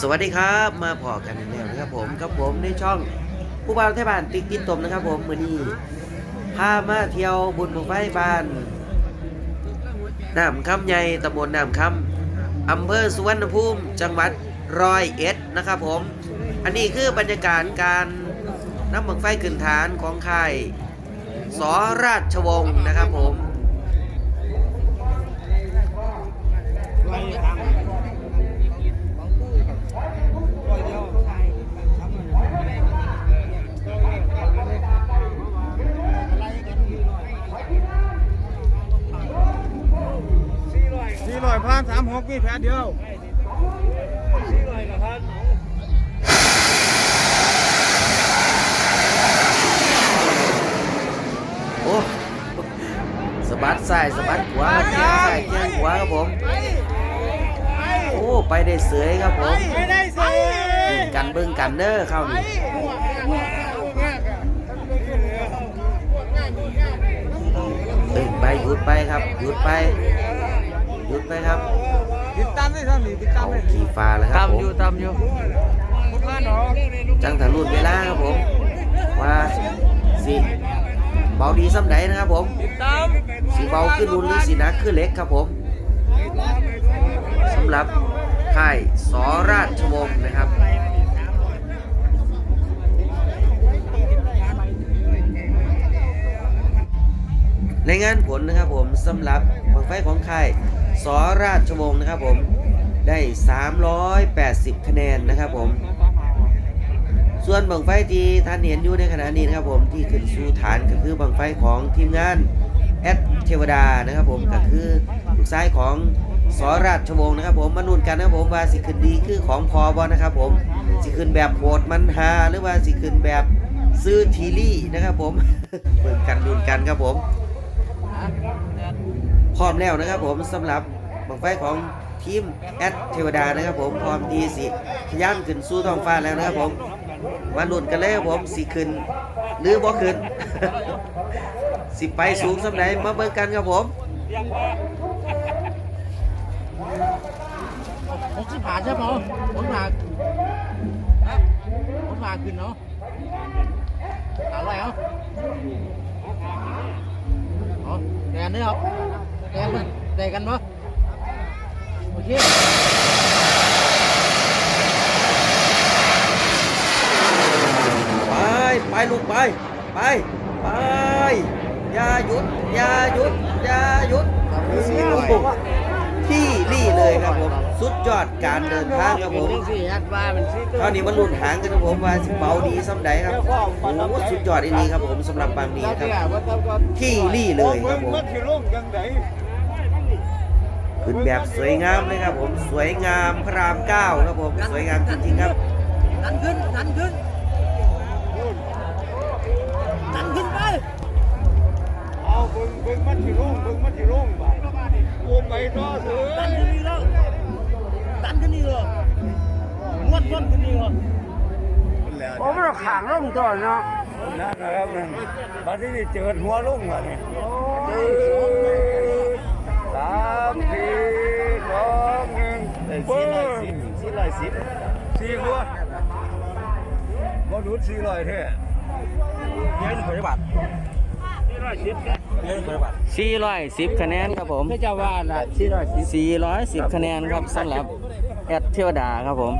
สวัสดีครับมาพอกันแล้วนะครับผมกับผมในช่องผู้บ่าวไทยบ้านติ๊กติ๊กตมนะครับ ผมมือนี้พามาเที่ยวบุญบังไฟบ้านน้ำคำใหญ่ตำบลน้ำคำอำเภอสุวรรณภูมิ จังหวัดร้อยเอ็ดนะครับผม อันนี้คือบรรยากาศการน้ำบังไฟขึ้นฐานของค่ายสอราชวงศ์นะครับผม กมีแผลเดียวโอ้สะบัดซ้ายสะบัดขวาเกียงซ้ายเกียงขวาครับผม โอ้ ไปได้เสยครับผมไม่ได้สิเบิ่งกันเบิ่งกันเด้อเข้านี่เอ้ยไปหยุดไปครับหยุดไป หยุดไปครับติดตามได้ท่านนี่ติดตามเอาได้ขี่ฟ้าแล้วครับผมตามอยู่ผมมาหนอจังทะลุนเวลาครับผมว่าสิเบาดีซ้ำใดนะครับผมติดตามสีเบาขึ้นรุนหรือสีหนักขึ้นเล็กครับผมสำหรับค่ายสอราชวงศ์นะครับ ในงานผลนะครับผมสำหรับบังไฟของค่ายสอราชวงศ์นะครับผมได้ 380 คะแนนนะครับผม ส่วนบังไฟที่ท่านเห็นอยู่ในขณะนี้นะครับผมที่ขึ้นสู่ฐานก็คือบังไฟของทีมงานแอดเทวดานะครับผมก็คือลูกซ้ายของสอราชวงศ์นะครับผมมานุ่นกันนะครับผมว่าสิขึ้นดีคือของพอบอนะครับผมสิขึ้นแบบโหดมันฮาหรือว่าสิขึ้นแบบซื้อทีลี่นะครับผมเบิ่งกันนุ่นกันครับผม พร้อมแล้วนะครับผมสำหรับบังไฟของทีมแอดเทวดานะครับผมพร้อมที่สิขยันขึ้นสู่ท้องฟ้าแล้วนะครับผมมาลุ้นกันเลยครับผมสิขึ้น หรือบ่ขึ้น สิไปสูงสำไหนมาเบิ่งกันครับผมหกสิผ่านใช่ไหมผมมาผมมาขึ้นเนาะอาไรเอาเอแดนนี่ครับ แดนมันแดนกันปะโอเคไปไปลูกไปไปไปอย่าหยุดอย่าหยุดอย่าหยุดที่นี่เลยครับผม สุดยอดการเดินทางครับผมสี่ฮัดว่ามันสี่คราวนี้มันหลุดหางกันนะผมว่าสิเบาดีซ้ำใดครับโอ้โหสุดยอดอีนี้ครับผมสำหรับบางนี้ครับที่นี่เลยครับผมมันสิลงยังไงขึ้นแบบสวยงามเลยครับผมสวยงามพระรามเก้าครับผมสวยงามจริงๆครับดันขึ้นดันขึ้นดันขึ้นไปเอาเบิ่งเบิ่งมันสิลงเบิ่งมันสิลงบ่โอ้ไปต่อเถดัอะันกันขึ้นนี่เลยงวดงวดขึ้นนี่เลยโอ้มันขางลงตัวเนาะนั่นนะครับนั่นบัดนี้เจิดหัวลงว่ะนี่ยสามสี่สองหนึ่งเบิ้งสี่ร้อยสิบสี่หัวบ่ดูดสี่ร้อยแท้เงินขอยบัตรสี่ร้อยสิบเงินบัตร 410 คะแนนครับผมพระเจ้าว่าละ410 410 คะแนนครับสำหรับแอดเทวดาครับผม